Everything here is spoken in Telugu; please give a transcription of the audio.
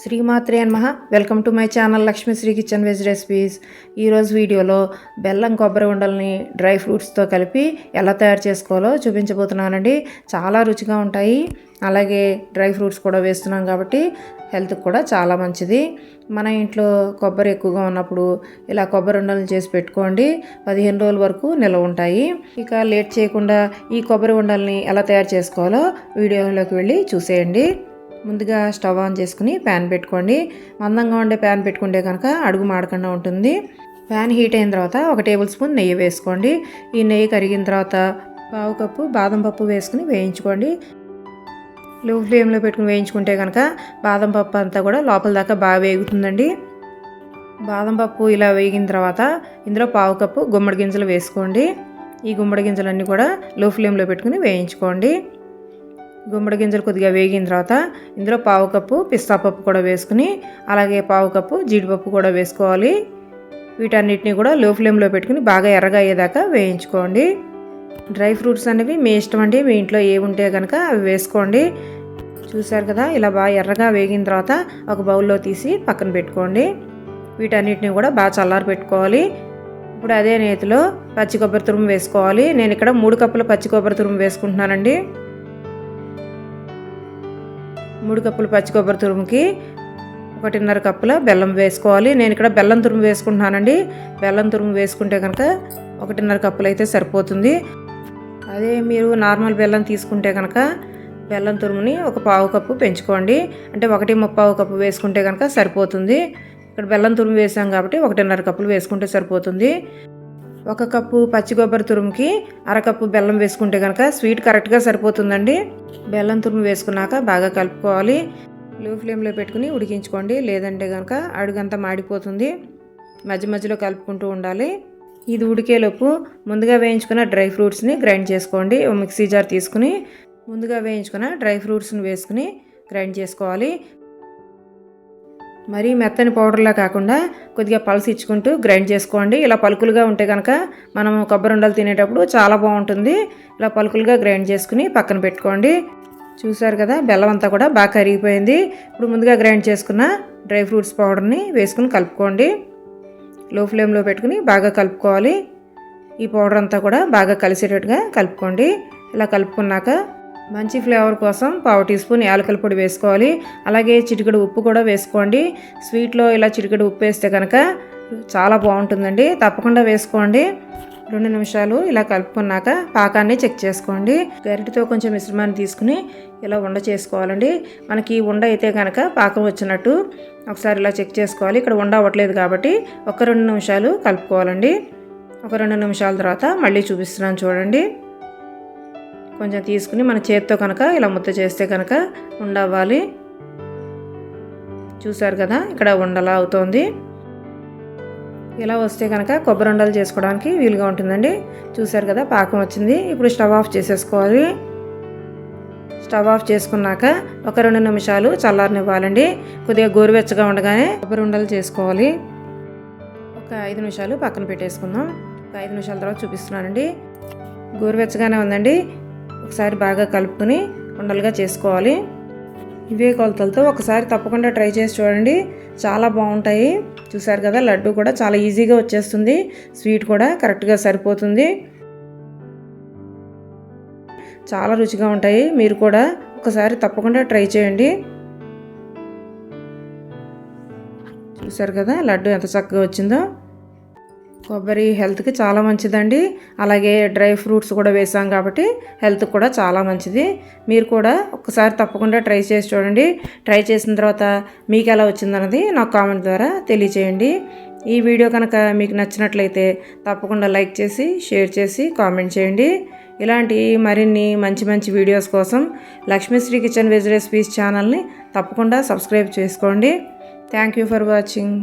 శ్రీమాత్రే నమః. Welcome to my channel Lakshmisri kitchen veg recipes ఈరోజు వీడియోలో బెల్లం కొబ్బరి ఉండల్ని డ్రై ఫ్రూట్స్తో కలిపి ఎలా తయారు చేసుకోవాలో చూపించబోతున్నానండి. చాలా రుచిగా ఉంటాయి. అలాగే డ్రై ఫ్రూట్స్ కూడా వేస్తున్నాం కాబట్టి హెల్త్కి కూడా చాలా మంచిది. మన ఇంట్లో కొబ్బరి ఎక్కువగా ఉన్నప్పుడు ఇలా కొబ్బరి ఉండలను చేసి పెట్టుకోండి. పదిహేను రోజుల వరకు నిల్వ ఉంటాయి. ఇక లేట్ చేయకుండా ఈ కొబ్బరి ఉండల్ని ఎలా తయారు చేసుకోవాలో వీడియోలోకి వెళ్ళి చూసేయండి. ముందుగా స్టవ్ ఆన్ చేసుకుని ప్యాన్ పెట్టుకోండి. మందంగా ఉండే ప్యాన్ పెట్టుకుంటే కనుక అడుగు మాడకుండా ఉంటుంది. ప్యాన్ హీట్ అయిన తర్వాత ఒక టేబుల్ స్పూన్ నెయ్యి వేసుకోండి. ఈ నెయ్యి కరిగిన తర్వాత పావు కప్పు బాదం పప్పు వేసుకుని వేయించుకోండి. లో ఫ్లేమ్లో పెట్టుకుని వేయించుకుంటే కనుక బాదం పప్పు అంతా కూడా లోపల దాకా బాగా వేగుతుందండి. బాదం పప్పు ఇలా వేగిన తర్వాత ఇందులో పావు కప్పు గుమ్మడి గింజలు వేసుకోండి. ఈ గుమ్మడి గింజలన్నీ కూడా లో ఫ్లేమ్లో పెట్టుకుని వేయించుకోండి. గుమ్మడి గింజలు కొద్దిగా వేగిన తర్వాత ఇందులో పావు కప్పు పిస్తా పప్పు కూడా వేసుకుని అలాగే పావు కప్పు జీడిపప్పు కూడా వేసుకోవాలి. వీటన్నిటిని కూడా లో ఫ్లేమ్లో పెట్టుకుని బాగా ఎర్రగా అయ్యేదాకా వేయించుకోండి. డ్రై ఫ్రూట్స్ అనేవి మీ ఇష్టం అండి మీ ఇంట్లో ఏ ఉంటే కనుక అవి వేసుకోండి. చూసారు కదా ఇలా బాగా ఎర్రగా వేగిన తర్వాత ఒక బౌల్లో తీసి పక్కన పెట్టుకోండి. వీటన్నిటిని కూడా బాగా చల్లారి పెట్టుకోవాలి. ఇప్పుడు అదే నేతిలో పచ్చి కొబ్బరి తురుము వేసుకోవాలి. నేను ఇక్కడ మూడు కప్పుల పచ్చి కొబ్బరి తురుము వేసుకుంటున్నానండి. మూడు కప్పులు పచ్చి కొబ్బరి తురుముకి ఒకటిన్నర కప్పుల బెల్లం వేసుకోవాలి. నేను ఇక్కడ బెల్లం తురుము వేసుకుంటున్నానండి. బెల్లం తురుము వేసుకుంటే కనుక ఒకటిన్నర కప్పులు అయితే సరిపోతుంది. అదే మీరు నార్మల్ బెల్లం తీసుకుంటే కనుక బెల్లం తురుముని ఒక పావు కప్పు పెంచుకోండి. అంటే ఒకటి ముప్పావు కప్పు వేసుకుంటే కనుక సరిపోతుంది. ఇక్కడ బెల్లం తురుము వేసాం కాబట్టి ఒకటిన్నర కప్పులు వేసుకుంటే సరిపోతుంది. ఒక కప్పు పచ్చి కొబ్బరి తురుముకి అరకప్పు బెల్లం వేసుకుంటే కనుక స్వీట్ కరెక్ట్గా సరిపోతుందండి. బెల్లం తురుము వేసుకున్నాక బాగా కలుపుకోవాలి. లో ఫ్లేమ్లో పెట్టుకుని ఉడికించుకోండి. లేదంటే కనుక అడుగంతా మాడిపోతుంది. మధ్య మధ్యలో కలుపుకుంటూ ఉండాలి. ఇది ఉడికేలోపు ముందుగా వేయించుకున్న డ్రై ఫ్రూట్స్ని గ్రైండ్ చేసుకోండి. మిక్సీ జార్ తీసుకుని ముందుగా వేయించుకున్న డ్రై ఫ్రూట్స్ని వేసుకుని గ్రైండ్ చేసుకోవాలి. మరీ మెత్తని పౌడర్లా కాకుండా కొద్దిగా పల్స్ ఇచ్చుకుంటూ గ్రైండ్ చేసుకోండి. ఇలా పలుకులుగా ఉంటే కనుక మనం కొబ్బరి ఉండలు తినేటప్పుడు చాలా బాగుంటుంది. ఇలా పలుకులుగా గ్రైండ్ చేసుకుని పక్కన పెట్టుకోండి. చూసారు కదా బెల్లం అంతా కూడా బాగా కరిగిపోయింది. ఇప్పుడు ముందుగా గ్రైండ్ చేసుకున్న డ్రై ఫ్రూట్స్ పౌడర్ని వేసుకుని కలుపుకోండి. లో ఫ్లేమ్లో పెట్టుకుని బాగా కలుపుకోవాలి. ఈ పౌడర్ అంతా కూడా బాగా కలిసేటట్టుగా కలుపుకోండి. ఇలా కలుపుకున్నాక మంచి ఫ్లేవర్ కోసం పావు టీ స్పూన్ యాలకల పొడి వేసుకోవాలి. అలాగే చిటికెడు ఉప్పు కూడా వేసుకోండి. స్వీట్లో ఇలా చిటికెడు ఉప్పు వేస్తే కనుక చాలా బాగుంటుందండి. తప్పకుండా వేసుకోండి. రెండు నిమిషాలు ఇలా కలుపుకున్నాక పాకాన్ని చెక్ చేసుకోండి. గరిటతో కొంచెం మిశ్రమాన్ని తీసుకుని ఇలా ఉండ చేసుకోవాలండి. మనకి ఉండ అయితే కనుక పాకం వచ్చినట్టు ఒకసారి ఇలా చెక్ చేసుకోవాలి. ఇక్కడ ఉండ అవ్వట్లేదు కాబట్టి ఒక రెండు నిమిషాలు కలుపుకోవాలండి. ఒక రెండు నిమిషాల తర్వాత మళ్ళీ చూపిస్తున్నాను చూడండి. కొంచెం తీసుకుని మన చేత్తో కనుక ఇలా ముద్ద చేస్తే కనుక ఉండవ్వాలి చూసారు కదా ఇక్కడ ఉండలా అవుతోంది. ఇలా వస్తే కనుక కొబ్బరి ఉండలు చేసుకోవడానికి వీలుగా ఉంటుందండి. చూసారు కదా పాకం వచ్చింది. ఇప్పుడు స్టవ్ ఆఫ్ చేసేసుకోవాలి. స్టవ్ ఆఫ్ చేసుకున్నాక ఒక రెండు నిమిషాలు చల్లారనివ్వాలండి. కొద్దిగా గోరువెచ్చగా ఉండగానే కొబ్బరి ఉండలు చేసుకోవాలి. ఒక ఐదు నిమిషాలు పక్కన పెట్టేసుకుందాం. ఒక ఐదు నిమిషాల తర్వాత చూపిస్తున్నానండి. గోరువెచ్చగానే ఉందండి. ఒకసారి బాగా కలుపుకొని ఉండలుగా చేసుకోవాలి. ఇవే కొలతలతో ఒకసారి తప్పకుండా ట్రై చేసి చూడండి. చాలా బాగుంటాయి. చూసారు కదా లడ్డు కూడా చాలా ఈజీగా వచ్చేస్తుంది. స్వీట్ కూడా కరెక్ట్గా సరిపోతుంది. చాలా రుచిగా ఉంటాయి. మీరు కూడా ఒకసారి తప్పకుండా ట్రై చేయండి. చూసారు కదా లడ్డు ఎంత చక్కగా వచ్చిందో. కొబ్బరి హెల్త్కి చాలా మంచిదండి. అలాగే డ్రై ఫ్రూట్స్ కూడా వేసాం కాబట్టి హెల్త్కి కూడా చాలా మంచిది. మీరు కూడా ఒకసారి తప్పకుండా ట్రై చేసి చూడండి. ట్రై చేసిన తర్వాత మీకు ఎలా వచ్చిందన్నది నాకు కామెంట్ ద్వారా తెలియచేయండి. ఈ వీడియో కనుక మీకు నచ్చినట్లయితే తప్పకుండా లైక్ చేసి షేర్ చేసి కామెంట్ చేయండి. ఇలాంటి మరిన్ని మంచి మంచి వీడియోస్ కోసం లక్ష్మీశ్రీ కిచెన్ వెజ్ రెసిపీస్ ఛానల్ని తప్పకుండా సబ్స్క్రైబ్ చేసుకోండి. Thank you for watching.